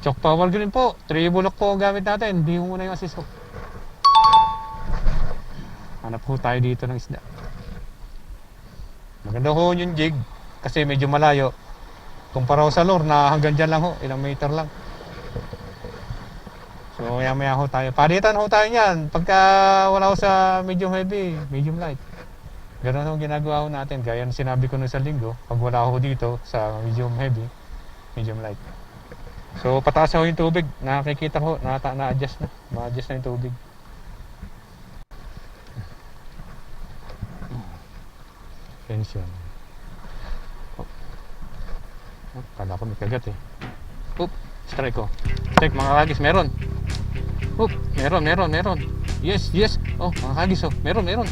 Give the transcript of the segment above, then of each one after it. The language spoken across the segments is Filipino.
Chok power green po. 3 bulok po gamit natin. Hindi muna yung assist ko. Hanap po tayo dito ng isda. Maganda ho yung jig. Kasi medyo malayo. Kumpara sa lure na hanggang dyan lang ho. Ilang meter lang. So maya maya ho tayo. Palitan ho tayo niyan. Pagka wala ho sa medium heavy, medium light. Ganun ho ginagawa ho natin. Gaya sinabi ko nung sa linggo. Pag wala ho dito sa medium heavy, medium light. So pataas na yung tubig. Nakikita ko, na, na-adjust na. Ma-adjust na yung tubig. Tension. Oh. Oh, kala ko may kagat eh. Oop, strike ko. Strike mga kagis, meron. Oop, meron, meron, meron. Yes, yes. Oh, mga kagis oh. Meron, meron.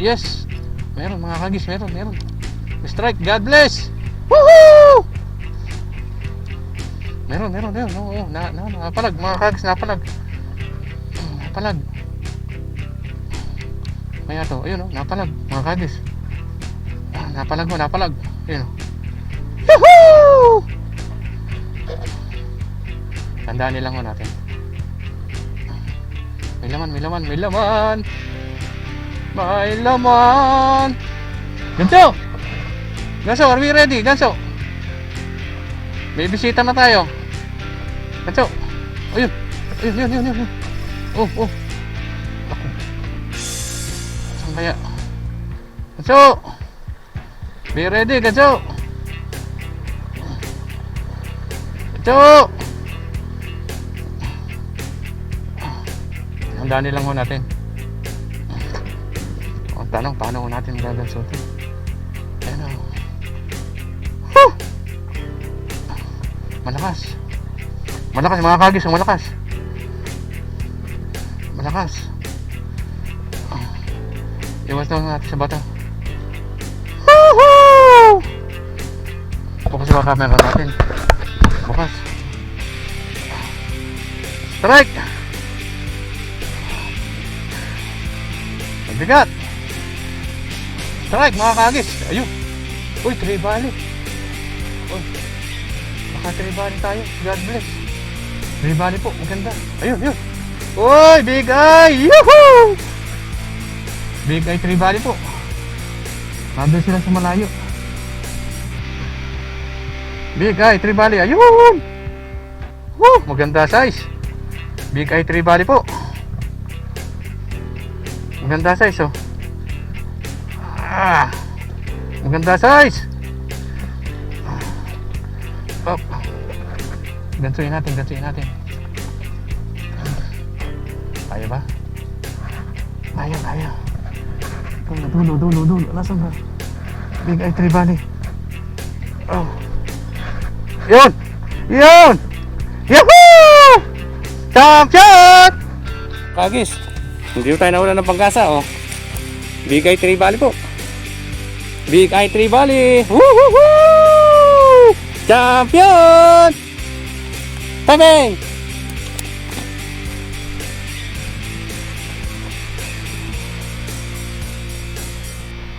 Yes. Meron mga kagis, meron, meron. Strike, God bless. Woohoo! Meron, meron, meron. Oo, oh, na, na, napalag. Mga kagis, napalag. Napalag. Kaya to, ayun oh, napalag. Mga kagis. Ah, napalag mo, napalag. Ayun oh. Yahoo! Tandaan nilang ho natin. May laman, may laman, may laman. May laman. Ganso! Ganso, are we ready? Ganso! May bisita na tayo. Ganso! Ayun! Ayun, yun, yun, yun. Oh, oh. Ako. Saan kaya? Ganso! Be ready, Ganso! Ganso! Handaan nilang ho natin. Ang tanong, paano ho natin gagansutin? Ayan o. Whew! Malakas. Malakas, mga kagis, malakas. Malakas. Iwas na natin sa bata. Woohoo! Bukas yung mga camera natin. Bukas. Strike! Mabigat! Strike mga kagis! Ayun! Uy, tribali! Uy! Baka tribali tayo. God bless! Tribali po, maganda. Ayun, yun! Uy, big eye! Yuhuu! Big eye tribali po. Nandun sila sa malayo. Big eye tribali. Ayun! Woo! Maganda size. Big eye tribali po. Maganda size oh. Ah. Maganda size. Up. Gantuin natin, gantuin natin. Kaya ba? Kaya, kaya. Dulo, dulo, dulo, dulo. Nasaan ba? Big Eye Tribali. Oh. Yun! Yun! Yahoo! Champion! Kagis, hindi tayo nawala ng pagkasa, oh. Big Eye Tree Valley po. Big Eye Tree Valley. Woohoo! Champion! Tabeng!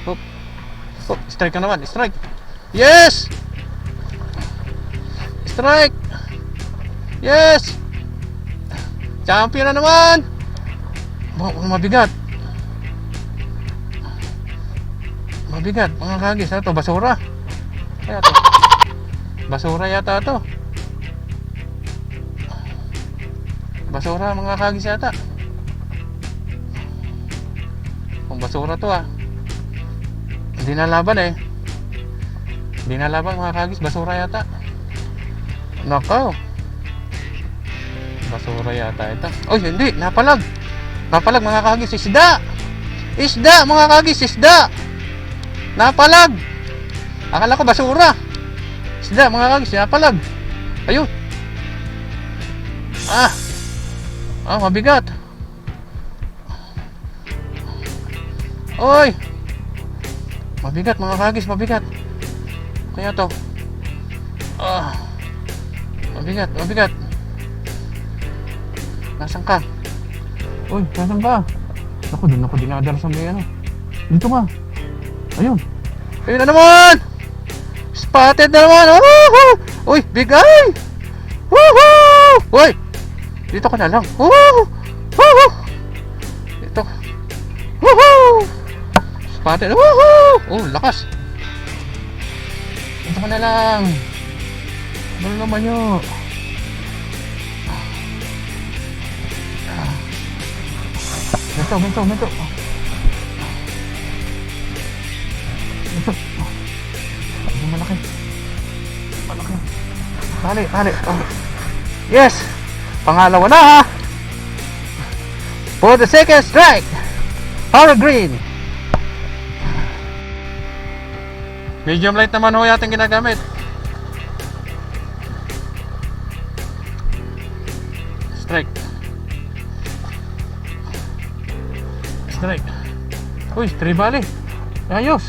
Oh. Oh, strike ka naman, strike. Yes! Strike! Yes! Champion na naman! Wow, mabigat. Mabigat, mga kagis. Ano to? Basura. Kaya to. Basura yata to. Basura, mga kagis yata. Kung basura to ah. Hindi na laban eh. Hindi na laban mga kagis. Basura yata. Nakaw. Basura yata ito. Oy, hindi. Napalag. Napalag mga kagis. Isda. Isda mga kagis. Isda. Napalag. Akala ko basura. Isda mga kagis. Napalag. Ayun. Ah. Ah, mabigat. Oy. Mabigat mga kagis. Mabigat. Kaya to. Ah. Mabigat. Mabigat. Nasaan ka? Uy, nasaan ka? Ako, doon ako dinadala sa may ano. Dito ka. Ayun. Ayun na naman! Spotted na naman! Woohoo! Uy, big eye! Woohoo! Woohoo! Dito ka na lang. Woohoo! Woohoo! Dito. Woohoo! Spotted. Woohoo! Oh, lakas. Dito ka na lang. Ano naman yun? Ganito, ganito. Ganito. Ano malaki? Malaki. Tali, tali, tali. Yes! Pangalawa na ha! For the second strike! Power green! Medium light naman ho yating ginagamit. Strike. Strike. Uy, three bali. Ayos.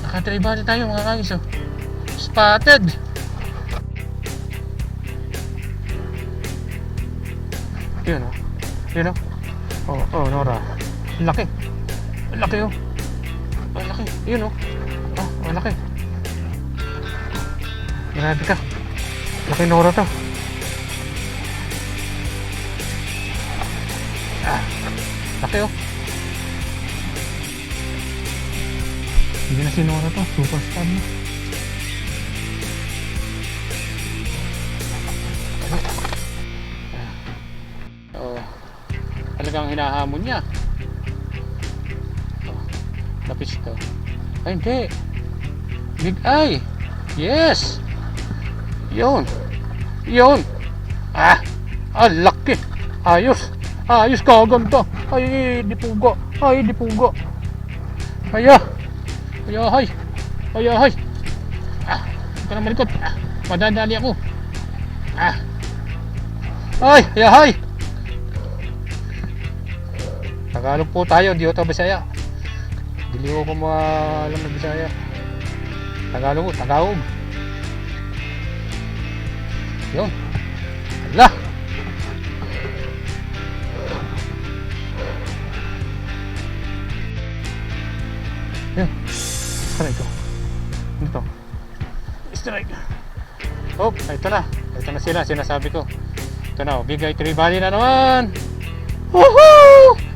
Naka three bali tayo mga kagis oh. Spotted. Yun oh. Yun oh. Oh, oh, Nora. Laki. Laki oh. Ang laki. Yun oh. Oh, ang laki. Grabe ka. Laki Nora to. Ah, laki oh. Hindi na si Nora to. Superstar na. Hinahamon niya. Oh, lapis to. Ay, hindi. Big eye. Yes. Yun. Yun. Ah, ang laki. Ayos. Ayos ka, ganda. Ay, di pugo. Ay, di pugo. Aya. Aya, hay. Aya, hay. Ah, huwag ka na malikot. Ah, madadali ako. Ah. Ay, aya, hay. Tagalog po tayo, di ito Bisaya. Dili ko ko alam na Bisaya. Tagalog, Tagalog. Yun. Ala. Yun. Strike ko. Ito. Strike. Oh, ito na. Ito na sila, sinasabi ko. Ito na, oh, bigay 3 bali na naman. Woohoo!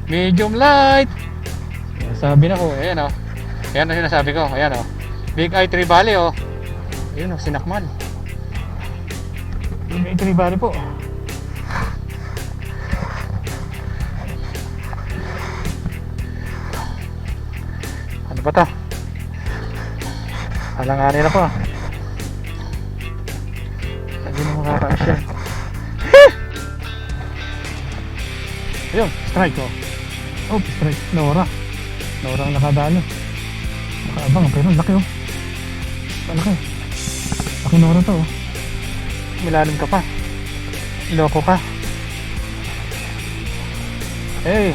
Medium light. Sabi na ko, ayan oh. Ayan ang sinasabi ko, ayan oh. Big Eye Tree Valley oh. Ayun oh, sinakman. Big Eye Tree Valley po. Ano ba to? Alanganin ako ah. Hindi na makakaasya. Ayun, strike oh. Oh, strike. Nora. Nora ang nakadalo. Nakaabang, pero laki oh. Malaki. Laki Nora to oh. Milalim ka pa. Loko ka. Hey.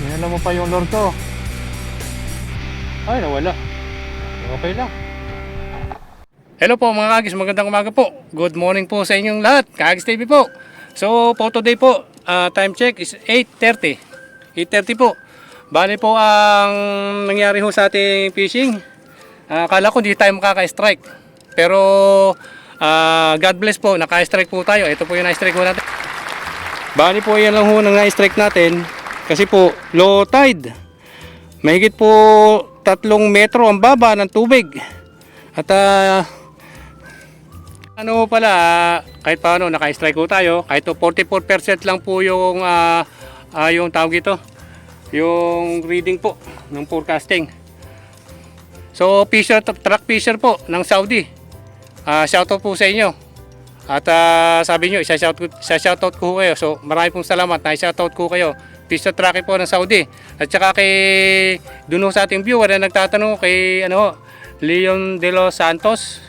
Hinala mo pa yung lord ko. Ay, nawala. Okay lang. Hello po mga kagis, magandang umaga po. Good morning po sa inyong lahat. Kagis TV po. So, for today po, ah, time check is 8.30. 8.30 po. Bali po ang nangyari ho sa ating fishing. Ah, akala ko di tayo makaka-strike. Pero, ah, God bless po, naka-strike po tayo. Ito po yung na-strike po natin. Bali po yan lang ho nang na-strike natin. Kasi po, low tide. Mahigit po tatlong metro ang baba ng tubig. At ah, ano pala, ah, kahit paano naka-strike ko tayo, kahit po 44% lang po yung ah, ah, yung tawag ito, yung reading po ng forecasting. So, fisher, truck fisher po ng Saudi. Ah, shoutout po sa inyo. At ah, sabi nyo, isa shout isa shoutout ko kayo. So, marami pong salamat na shoutout ko kayo. Fisher truck po ng Saudi. At saka kay duno sa ating viewer na nagtatanong kay ano, Leon De Los Santos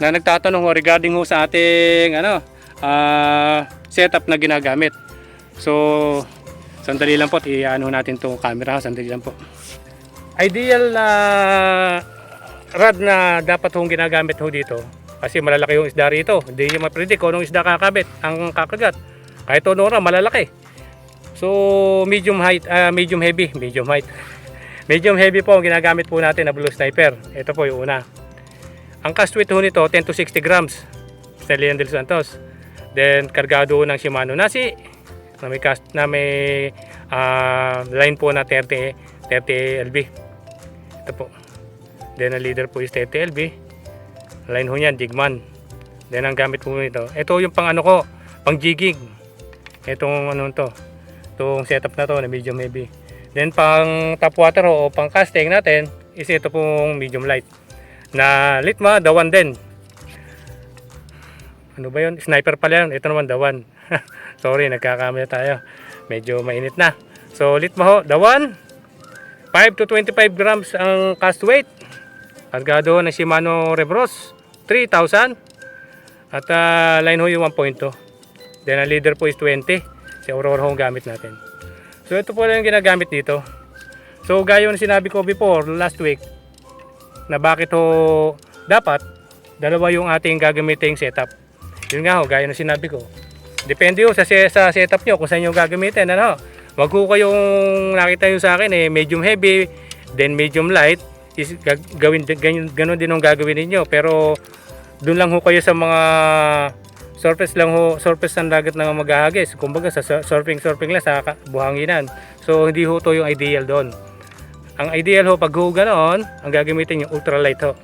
na nagtatanong ho regarding ho sa ating ano ah, setup na ginagamit. So sandali lang po, i-ano natin tong camera, sandali lang po. Ideal na rod na dapat hong ginagamit ho dito kasi malalaki yung isda rito. Hindi nyo ma-predict kung anong isda kakabit ang kakagat. Kahit onora, malalaki. So medium height, ah, medium heavy, medium height. Medium heavy po ang ginagamit po natin na Blue Sniper. Ito po yung una. Ang cast weight ho nito, 10 to 60 grams. Stallion del Santos. Then, kargado ng Shimano Nasi na may, cast, na may ah, line po na 30, 30 LB. Ito po. Then, ang leader po is 30 LB. Line ho niyan, Jigman. Then, ang gamit po nito. Ito yung pang ano ko, pang jigging. Itong ano to. Itong setup na to na medium heavy. Then, pang top water o pang casting natin is ito pong medium light. Na Litma, dawan din. Ano ba yun? Sniper pala yun. Ito naman dawan. Sorry, nagkakamali tayo. Medyo mainit na. So, Litma ho, dawan. 5 to 25 grams ang cast weight. Kargado ng Shimano Rebros 3,000 at ah, line ho yung 1.2 then ang leader po is 20 si Aurora ho ang gamit natin so ito po lang yung ginagamit dito so gaya yung sinabi ko before last week na bakit ho dapat dalawa yung ating gagamitin setup. Yun nga ho gaya ng sinabi ko. Depende ho sa, sa setup nyo kung saan nyo gagamitin ano? Wag ho kayong nakita nyo sa akin eh medium heavy then medium light is gag- gawin ganyan ganun din ang gagawin ninyo. Pero doon lang ho kayo sa mga surface lang ho surface ng dagat na maghahagis kumbaga sa sur- surfing surfing lang sa buhanginan. So hindi ho to yung ideal doon ang ideal ho pag ho ganoon ang gagamitin yung ultralight ho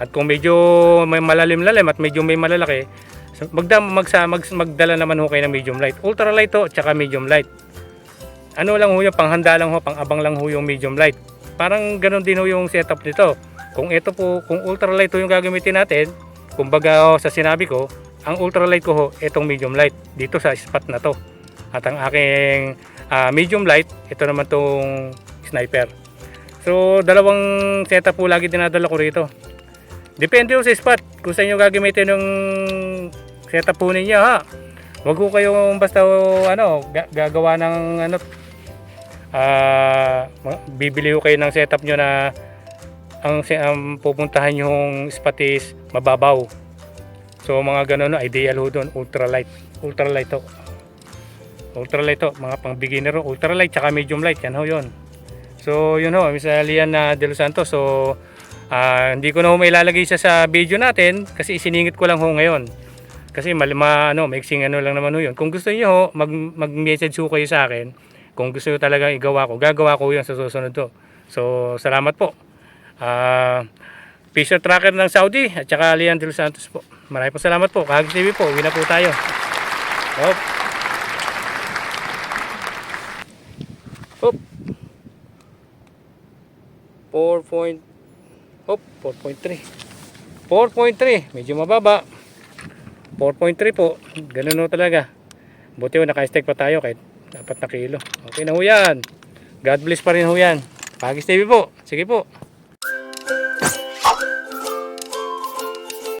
at kung medyo may malalim-lalim at medyo may malalaki magda, magsa, mag, magdala naman ho kayo ng medium light ultralight ho tsaka medium light ano lang ho yung panghanda lang ho pang-abang lang ho yung medium light parang ganun din ho yung setup nito. Kung ito po, kung ultralight ho yung gagamitin natin, kumbaga ho, sa sinabi ko, ang ultralight ko ho, itong medium light dito sa spot na to. At ang aking ah, medium light, ito naman tong sniper. So, dalawang setup po lagi dinadala ko rito. Depende ho sa spot kung saan nyo gagamitin yung setup po ninyo ha. Huwag ko kayong basta ano, ga- gagawa ng ano, ma- bibili ko kayo ng setup nyo na ang, ang pupuntahan yung spot is mababaw. So mga ganun, ideal ho doon, ultralight. Ultralight to. Ultralight to, mga pang beginner. Ultralight tsaka medium light, yan ho yun. So yun ho, Mr. Lian na De Los Santos. So ah, hindi ko na ho mailalagay siya sa video natin kasi isiningit ko lang ho ngayon. Kasi malima ano, mixing ano lang naman ho yun. Kung gusto niyo ho, mag, mag-message ho kayo sa akin. Kung gusto niyo talaga igawa ko, gagawa ko yun sa susunod to. So, salamat po. Ah, Fisher Tracker ng Saudi at saka Lian De Los Santos po. Maraming po salamat po. Kahagis TV po, uwi po tayo. Hop. Hop. 4 point Hop, 4.3. 4.3, medyo mababa. 4.3 po. Ganun talaga. Buti ho, naka-stack pa tayo kahit 4 na kilo. Okay na ho yan. God bless pa rin ho yan. Pagis po. Sige po.